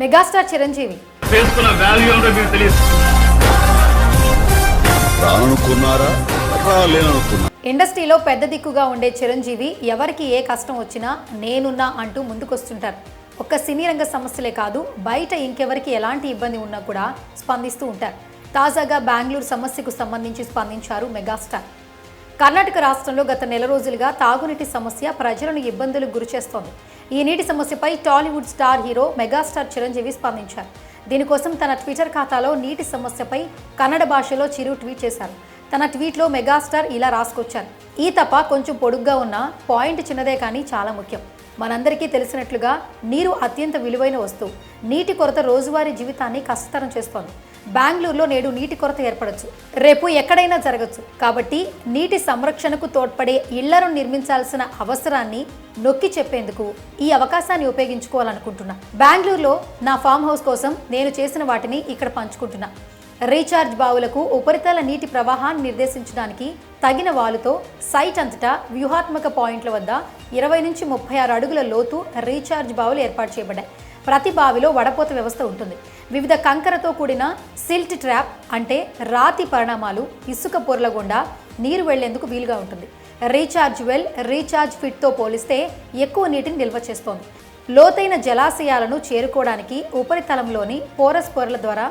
Megastar Chiranjeevi. ఇండస్ట్రీలో పెద్ద దిక్కుగా ఉండే చిరంజీవి ఎవరికి ఏ కష్టం వచ్చినా నేనున్నా అంటూ ముందుకొస్తుంటారు. ఒక్క సినీ రంగ సమస్యలే కాదు బయట ఇంకెవరికి ఎలాంటి ఇబ్బంది ఉన్నా కూడా స్పందిస్తూ ఉంటారు. తాజాగా బెంగళూరు సమస్యకు సంబంధించి స్పందించారు మెగాస్టార్. కర్ణాటక రాష్ట్రంలో గత నెల రోజులుగా తాగునీటి సమస్య ప్రజలను ఇబ్బందులకు గురిచేస్తోంది ఈ నీటి సమస్యపై Tollywood star hero megastar Chiranjeevi స్పందించారు. దీనికోసం తన ట్విట్టర్ ఖాతాలో నీటి సమస్యపై కన్నడ భాషలో చిరు ట్వీట్ చేశారు. తన ట్వీట్లో మెగాస్టార్ ఇలా రాసుకొచ్చారు. ఈ తప్ప కొంచెం పొడుగ్గా ఉన్న పాయింట్ చిన్నదే కానీ చాలా ముఖ్యం. మనందరికీ తెలిసినట్లుగా నీరు అత్యంత విలువైన వస్తువు. నీటి కొరత రోజువారీ జీవితాన్ని కష్టతరం చేస్తోంది. బెంగళూరులో నేడు నీటి కొరత ఏర్పడవచ్చు రేపు ఎక్కడైనా జరగచ్చు. కాబట్టి నీటి సంరక్షణకు తోడ్పడే ఇళ్ళను నిర్మించాల్సిన అవసరాన్ని నొక్కి చెప్పేందుకు ఈ అవకాశాన్ని ఉపయోగించుకోవాలనుకుంటున్నా. బెంగళూరులో నా ఫామ్ హౌస్ కోసం నేను చేసిన వాటిని ఇక్కడ పంచుకుంటున్నా. రీఛార్జ్ బావులకు ఉపరితల నీటి ప్రవాహాన్ని నిర్దేశించడానికి తగిన వాలుతో సైట్ అంతటా వ్యూహాత్మక పాయింట్ల వద్ద ఇరవై నుంచి ముప్పై ఆరు అడుగుల లోతు రీఛార్జ్ బావులు ఏర్పాటు చేయబడ్డాయి. ప్రతి బావిలో వడపోత వ్యవస్థ ఉంటుంది. వివిధ కంకరతో కూడిన సిల్ట్ ట్రాప్ అంటే రాతి పరిణామాలు ఇసుక పొరల గుండా నీరు వెళ్ళేందుకు వీలుగా ఉంటుంది. రీఛార్జ్ వెల్ రీఛార్జ్ ఫిట్తో పోలిస్తే ఎక్కువ నీటిని నిల్వ చేస్తోంది. లోతైన జలాశయాలను చేరుకోవడానికి ఉపరితలంలోని పోరస్ పొరల ద్వారా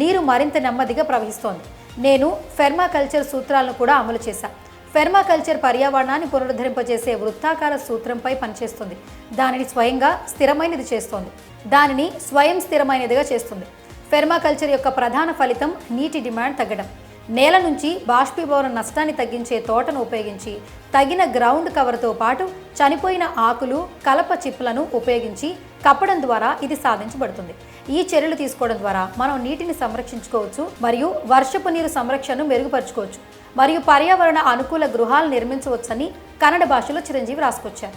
నీరు మరింత నెమ్మదిగా ప్రవహిస్తోంది. నేను ఫెర్మాకల్చర్ సూత్రాలను కూడా అమలు చేశా. ఫెర్మాకల్చర్ పర్యావరణాన్ని పునరుద్ధరింపజేసే వృత్తాకార సూత్రంపై పనిచేస్తుంది. దానిని స్వయంగా స్థిరమైనది చేస్తోంది. దానిని స్వయం స్థిరమైనదిగా చేస్తుంది. ఫెర్మాకల్చర్ యొక్క ప్రధాన ఫలితం నీటి డిమాండ్ తగ్గడం. నేల నుంచి బాష్పీభవన నష్టాన్ని తగ్గించే తోటను ఉపయోగించి తగిన గ్రౌండ్ కవర్తో పాటు చనిపోయిన ఆకులు కలప చిప్లను ఉపయోగించి కప్పడం ద్వారా ఇది సాధించబడుతుంది. ఈ చర్యలు తీసుకోవడం ద్వారా మనం నీటిని సంరక్షించుకోవచ్చు మరియు వర్షపు నీరు సంరక్షణను మెరుగుపరుచుకోవచ్చు మరియు పర్యావరణ అనుకూల గృహాలు నిర్మించవచ్చని కన్నడ భాషలో చిరంజీవి రాసుకొచ్చారు.